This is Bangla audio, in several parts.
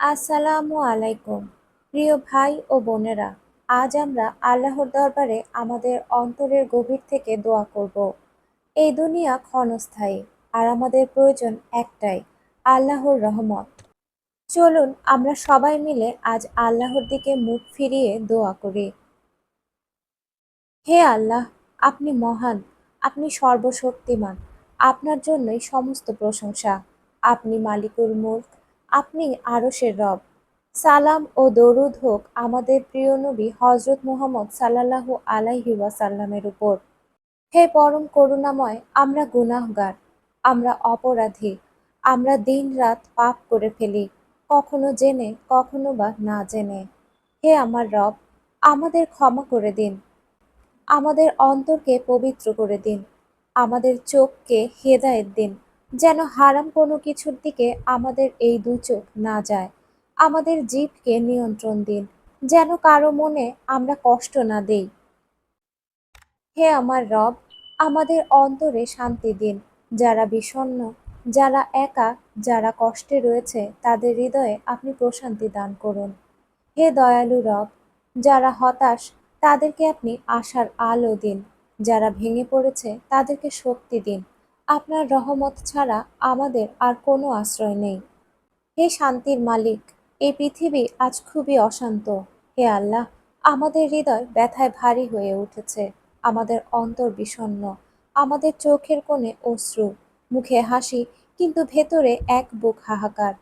আসসালামু আলাইকুম, প্রিয় ভাই ও বোনেরা। আজ আমরা আল্লাহর দরবারে আমাদের অন্তরের গভীর থেকে দোয়া করব। এই দুনিয়া ক্ষণস্থায়ী আর আমাদের প্রয়োজন একটাই, আল্লাহর রহমত। চলুন আমরা সবাই মিলে আজ আল্লাহর দিকে মুখ ফিরিয়ে দোয়া করি। হে আল্লাহ, আপনি মহান, আপনি সর্বশক্তিমান, আপনার জন্যই সমস্ত প্রশংসা। আপনি মালিকুল মুলক আপনি আরশের রব সালাম ও দরুদ হোক আমাদের প্রিয় নবী হজরত মুহাম্মদ সাল্লাল্লাহু আলাইহি ওয়াসাল্লামের উপর। হে পরম করুণাময়, আমরা গুনাহগার, আমরা অপরাধী, আমরা দিনরাত পাপ করে ফেলি, কখনো জেনে, কখনো বা না জেনে। হে আমার রব, আমাদের ক্ষমা করে দিন। আমাদের অন্তরকে পবিত্র করে দিন। আমাদের চোখকে হেদায়েত দিন। যেন হারাম কোনো কিছুর দিকে আমাদের এই দু চোখ না যায়। আমাদের জীবকে নিয়ন্ত্রণ দিন, যেন কারও মনে আমরা কষ্ট না দেই। হে আমার রব, আমাদের অন্তরে শান্তি দিন। যারা বিষণ্ণ, যারা একা, যারা কষ্টে রয়েছে, তাদের হৃদয়ে আপনি প্রশান্তি দান করুন। হে দয়ালু রব, যারা হতাশ, তাদেরকে আপনি আশার আলো দিন। যারা ভেঙে পড়েছে, তাদেরকে শক্তি দিন। আপনার রহমত ছাড়া আমাদের আর কোনো আশ্রয় নেই। হে শান্তির মালিক, এই পৃথিবী আজ খুবই অশান্ত। হে আল্লাহ, আমাদের হৃদয় ব্যথায় ভারী হয়ে উঠেছে। আমাদের অন্তর বিষণ্ণ আমাদের চোখের কোণে অশ্রু, মুখে হাসি, কিন্তু ভেতরে এক বুক হাহাকার।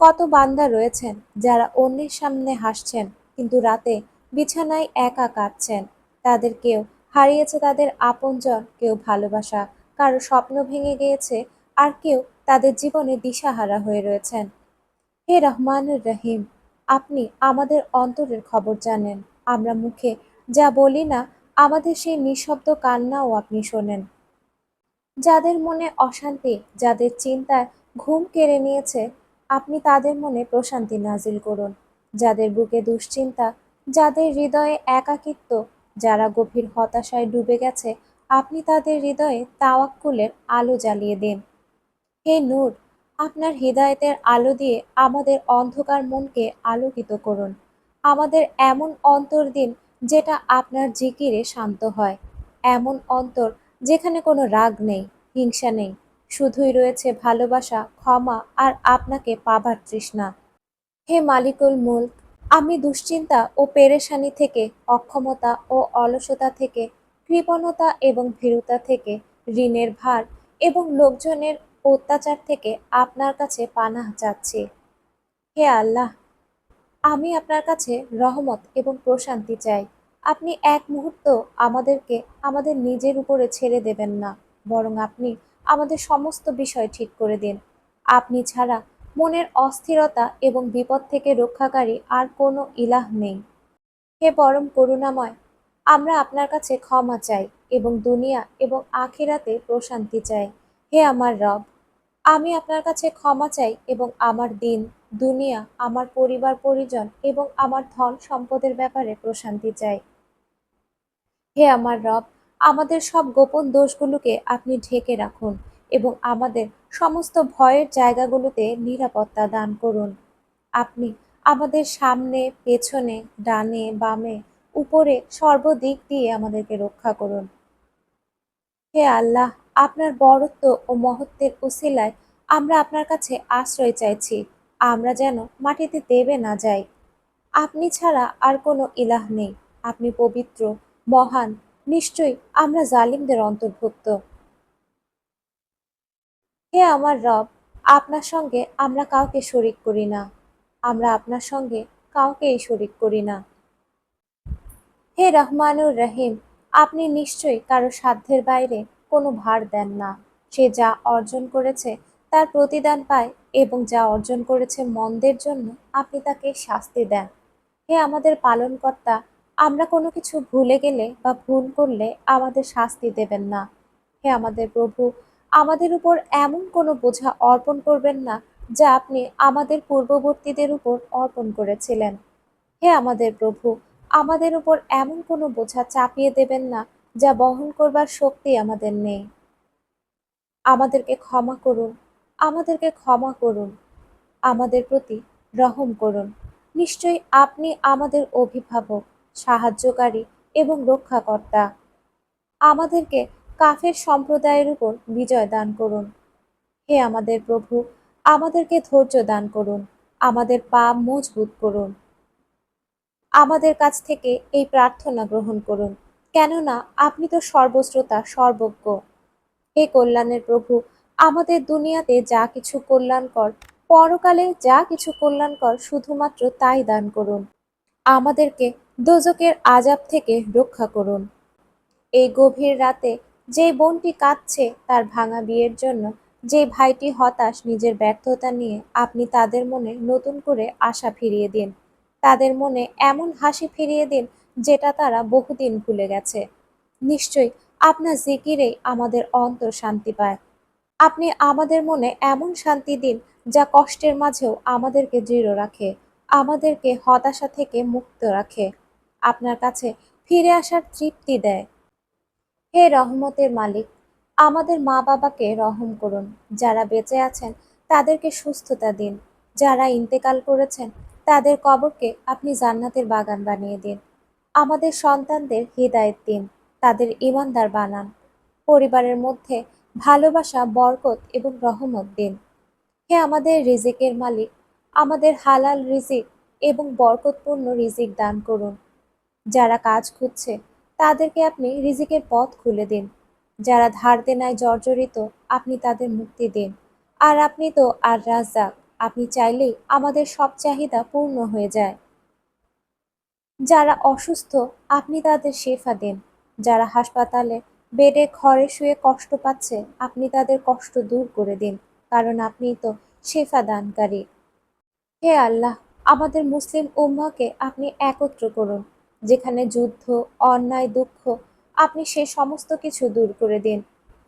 কত বান্দা রয়েছেন যারা অন্যের সামনে হাসছেন, কিন্তু রাতে বিছানায় একা কাঁদছেন। তাদের কেউ হারিয়েছে তাদের আপনজন, কেউ ভালোবাসা। কারও স্বপ্ন ভেঙে গিয়েছে, আর কেউ তাদের জীবনে দিশাহারা হয়ে রয়েছেন। হে রহমানুর রহিম, আপনি আমাদের অন্তরের খবর জানেন। আমরা মুখে যা বলি না, আমাদের সেই নিঃশব্দ কান্নাও আপনি শোনেন। যাদের মনে অশান্তি, যাদের চিন্তায় ঘুম কেড়ে নিয়েছে, আপনি তাদের মনে প্রশান্তি নাজিল করুন। যাদের বুকে দুশ্চিন্তা, যাদের হৃদয়ে একাকিত্ব, যারা গভীর হতাশায় ডুবে গেছে আপনি তাদের হৃদয়ে তাওয়াক্কুলের আলো জ্বালিয়ে দিন। হে নূর, আপনার হৃদায়তের আলো দিয়ে আমাদের অন্ধকার মনকে আলোকিত করুন। আমাদের এমন অন্তর দিন যেটা আপনার জিকিরে শান্ত হয়। এমন অন্তর যেখানে কোনো রাগ নেই, হিংসা নেই। শুধুই রয়েছে ভালোবাসা, ক্ষমা আর আপনাকে পাবার তৃষ্ণা। হে মালিকুল মুলক, আমি দুশ্চিন্তা ও পেরেশানি থেকে, অক্ষমতা ও অলসতা থেকে কৃপণতা এবং ভীরুতা থেকে, ঋণের ভার এবং লোকজনের অত্যাচার থেকে আপনার কাছে পানাহ চাচ্ছি। হে আল্লাহ, আমি আপনার কাছে রহমত এবং প্রশান্তি চাই। আপনি এক মুহূর্ত আমাদেরকে আমাদের নিজের উপরে ছেড়ে দেবেন না, বরং আপনি আমাদের সমস্ত বিষয় ঠিক করে দিন। আপনি ছাড়া মনের অস্থিরতা এবং বিপদ থেকে রক্ষাকারী আর কোনো ইলাহ নেই। হে পরম করুণাময় আমরা আপনার কাছে ক্ষমা চাই এবং দুনিয়া এবং আখেরাতে প্রশান্তি চাই। হে আমার রব, আমি আপনার কাছে ক্ষমা চাই এবং আমার দিন, দুনিয়া, আমার পরিবার, পরিজন এবং আমার ধন সম্পদের ব্যাপারে প্রশান্তি চাই। হে আমার রব, আমাদের সব গোপন দোষগুলোকে আপনি ঢেকে রাখুন এবং আমাদের সমস্ত ভয়ের জায়গাগুলোতে নিরাপত্তা দান করুন। আপনি আমাদের সামনে, পেছনে, ডানে, বামে উপরে সর্বদিক দিয়ে আমাদেরকে রক্ষা করুন। হে আল্লাহ, আপনার বড়ত্ব ও মহত্বের উসিলায় আমরা আপনার কাছে আশ্রয় চাইছি। আমরা যেন মাটিতে দেবে না যাই। আপনি ছাড়া আর কোনো ইলাহ নেই। আপনি পবিত্র, মহান, নিশ্চয়ই আমরা জালিমদের অন্তর্ভুক্ত। হে আমার রব, আপনার সঙ্গে আমরা কাউকে শরিক করি না। আমরা আপনার সঙ্গে কাউকেই শরিক করি না। হে রহমানুর রহিম, আপনি নিশ্চয়ই কারও সাধ্যের বাইরে কোনো ভার দেন না। সে যা অর্জন করেছে তার প্রতিদান পায় এবং যা অর্জন করেছে মন্দের জন্য আপনি তাকে শাস্তি দেন। হে আমাদের পালনকর্তা, আমরা কোনো কিছু ভুলে গেলে বা ভুল করলে আমাদের শাস্তি দেবেন না। হে আমাদের প্রভু, আমাদের উপর এমন কোনো বোঝা অর্পণ করবেন না যা আপনি আমাদের পূর্ববর্তীদের উপর অর্পণ করেছিলেন। হে আমাদের প্রভু আমাদের উপর এমন কোনো বোঝা চাপিয়ে দেবেন না, যা বহন করবার শক্তি আমাদের নেই। আমাদেরকে ক্ষমা করুন, আমাদেরকে ক্ষমা করুন, আমাদের প্রতি রহম করুন। নিশ্চয়ই আপনি আমাদের অভিভাবক, সাহায্যকারী এবং রক্ষাকর্তা। আমাদেরকে কাফের সম্প্রদায়ের উপর বিজয় দান করুন। হে আমাদের প্রভু, আমাদেরকে ধৈর্য দান করুন, আমাদের পা মজবুত করুন। আমাদের কাছ থেকে এই প্রার্থনা গ্রহণ করুন। কেননা, আপনি তো সর্বশ্রোতা, সর্বজ্ঞ। হে কল্যাণের প্রভু, আমাদের দুনিয়াতে যা কিছু কল্যাণকর, পরকালে যা কিছু কল্যাণকর শুধুমাত্র তাই দান করুন। আমাদেরকে দোজকের আজাব থেকে রক্ষা করুন। এই গভীর রাতে যে বোনটি কাঁদছে তার ভাঙা বিয়ের জন্য যে ভাইটি হতাশ নিজের ব্যর্থতা নিয়ে আপনি তাদের মনে নতুন করে আশা ফিরিয়ে দিন। তাদের মনে এমন হাসি ফিরিয়ে দিন যেটা তারা বহুদিন ভুলে গেছে। নিশ্চয়ই আপনার জিকিরেই আমাদের অন্তর শান্তি পায়। আপনি আমাদের মনে এমন শান্তি দিন যা কষ্টের মাঝেও আমাদেরকে দৃঢ় রাখে, আমাদেরকে হতাশা থেকে মুক্ত রাখে, আপনার কাছে ফিরে আসার তৃপ্তি দেয়। হে রহমতের মালিক, আমাদের মা বাবাকে রহম করুন, যারা বেঁচে আছেন তাদেরকে সুস্থতা দিন, যারা ইন্তেকাল করেছেন তাদের কবরকে আপনি জান্নাতের বাগান বানিয়ে দিন। আমাদের সন্তানদের হৃদায়ত দিন, তাদের ইমানদার বানান। পরিবারের মধ্যে ভালোবাসা, বরকত এবং রহমত দিন। হে আমাদের রিজিকের মালিক, আমাদের হালাল রিজিক এবং বরকতপূর্ণ রিজিক দান করুন। যারা কাজ খুঁজছে, তাদেরকে আপনি রিজিকের পথ খুলে দিন। যারা ধার দেনায় জর্জরিত, আপনি তাদের মুক্তি দিন। আর আপনি তো আর রাজ্জাক আপনি চাইলেই আমাদের সব চাহিদা পূর্ণ হয়ে যায়। যারা অসুস্থ, আপনি তাদের শেফা দিন। যারা হাসপাতালে, বেডে, ঘরে শুয়ে কষ্ট পাচ্ছে, আপনি তাদের কষ্ট দূর করে দিন, কারণ আপনি তো শেফা দানকারী। হে আল্লাহ, আমাদের মুসলিম উম্মাকে আপনি একত্র করুন। যেখানে যুদ্ধ, অন্যায়, দুঃখ, আপনি সে সমস্ত কিছু দূর করে দিন।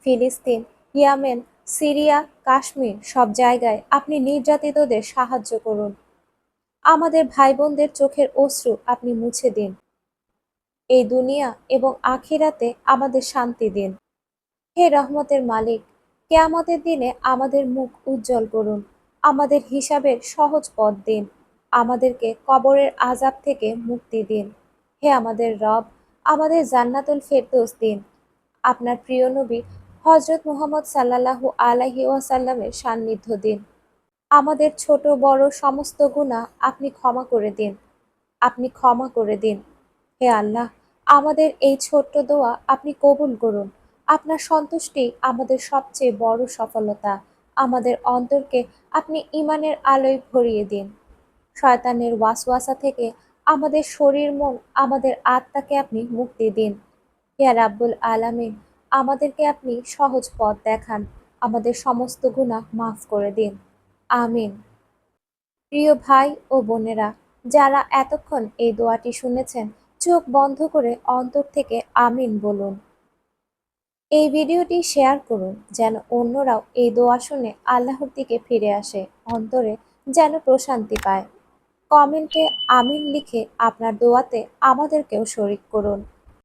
ফিলিস্তিন, ইয়ামেন সিরিয়া, কাশ্মীর সব জায়গায় আপনি নির্যাতিতদের সাহায্য করুন। আমাদের ভাই বোনদের চোখের অশ্রু আপনি মুছে দিন। এই দুনিয়া এবং আখিরাতে আমাদের শান্তি দিন। হে রহমতের মালিক, কেয়ামতের দিনে আমাদের মুখ উজ্জ্বল করুন। আমাদের হিসাবের সহজ পথ দিন। আমাদেরকে কবরের আজাব থেকে মুক্তি দিন। হে আমাদের রব, আমাদের জান্নাতুল ফেরদৌস দিন। আপনার প্রিয় নবী হজরত মুহাম্মদ সাল্লাল্লাহু আলাইহি ওয়াসাল্লামের সান্নিধ্য দিন। আমাদের ছোট, বড় সমস্ত গুণা আপনি ক্ষমা করে দিন। আপনি ক্ষমা করে দিন। হে আল্লাহ, আমাদের এই ছোট্ট দোয়া আপনি কবুল করুন। আপনার সন্তুষ্টি আমাদের সবচেয়ে বড় সফলতা। আমাদের অন্তরকে আপনি ইমানের আলোয় ভরিয়ে দিন। শয়তানের ওয়াসওয়াসা থেকে আমাদের শরীর মন আমাদের আত্মাকে আপনি মুক্তি দিন। হে রাব্বুল আলামিন আমাদেরকে আপনি সহজ পথ দেখান। আমাদের সমস্ত গুনাহ মাফ করে দিন। আমিন। প্রিয় ভাই ও বোনেরা, যারা এতক্ষণ এই দোয়াটি শুনেছেন, চোখ বন্ধ করে অন্তর থেকে আমিন বলুন। এই ভিডিওটি শেয়ার করুন, যেন অন্যরাও এই দোয়া শুনে আল্লাহর দিকে ফিরে আসে, অন্তরে যেন প্রশান্তি পায়। কমেন্টে আমিন লিখে আপনার দোয়াতে আমাদেরকেও শরিক করুন।